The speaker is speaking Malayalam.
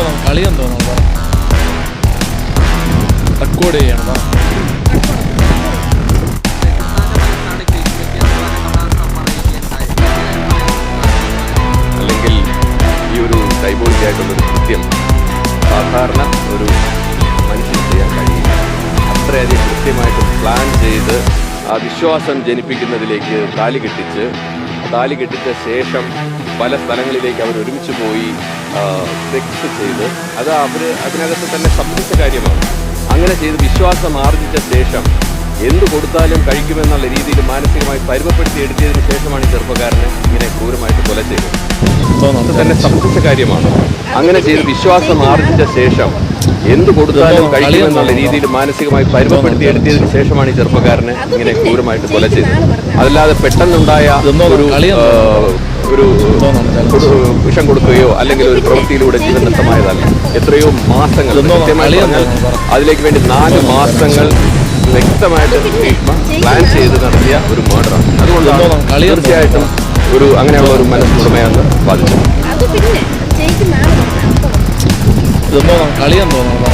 എന്തോന്നും കളി എന്തോന്നും റെക്കോർഡ് ചെയ്യണം അല്ലെങ്കിൽ ഈ ഒരു കൈബോളിക്കായിട്ടുള്ളൊരു കൃത്യം സാധാരണ ഒരു മനുഷ്യൻ ചെയ്യാൻ കഴിയില്ല. അത്രയധികം കൃത്യമായിട്ട് പ്ലാൻ ചെയ്ത് ആ വിശ്വാസം ജനിപ്പിക്കുന്നതിലേക്ക് താലി കെട്ടിച്ച് താലി കെട്ടിച്ച ശേഷം പല സ്ഥലങ്ങളിലേക്ക് അവർ ഒരുമിച്ച് പോയി സെക്സ് ചെയ്ത്. അത് അവർ അതിനകത്ത് തന്നെ സംബന്ധിച്ച കാര്യമാണ്. അങ്ങനെ ചെയ്ത് വിശ്വാസം ആർജിച്ച ശേഷം എന്ത് കൊടുത്താലും കഴിക്കുമെന്നുള്ള രീതിയിൽ മാനസികമായി പരിമപ്പെടുത്തി എടുത്തതിന് ശേഷമാണ് ഈ ചെറുപ്പക്കാരനെ ഇങ്ങനെ ക്രൂരമായിട്ട് കൊല ചെയ്തത്. അത് തന്നെ സംബന്ധിച്ച കാര്യമാണ്. അങ്ങനെ ചെയ്ത് വിശ്വാസം ആർജിച്ച ശേഷം എന്ത് കൊടുത്താലും കഴിക്കുമെന്നുള്ള രീതിയിൽ മാനസികമായി പരിമപ്പെടുത്തി എടുത്തതിന് ശേഷമാണ് ഈ ചെറുപ്പക്കാരനെ ഇങ്ങനെ ക്രൂരമായിട്ട് കൊല ചെയ്തത്. അതല്ലാതെ പെട്ടെന്നുണ്ടായ ഒരു ഒരു വിഷം കൊടുക്കുകയോ അല്ലെങ്കിൽ ഒരു പ്രവൃത്തിയിലൂടെ ജീവൻ നഷ്ടമായതല്ല എത്രയോ മാസങ്ങൾ അതിലേക്ക് വേണ്ടി നാല് മാസങ്ങൾ വ്യക്തമായിട്ട് പ്ലാൻ ചെയ്ത് നടത്തിയ ഒരു മർഡറാണ് അതുകൊണ്ടാണ് തീർച്ചയായിട്ടും ഒരു അങ്ങനെയുള്ള ഒരു മനസ്സുടമയാണ് ബാധിച്ചത് അത് പിന്നെ ജയിക്കുന്ന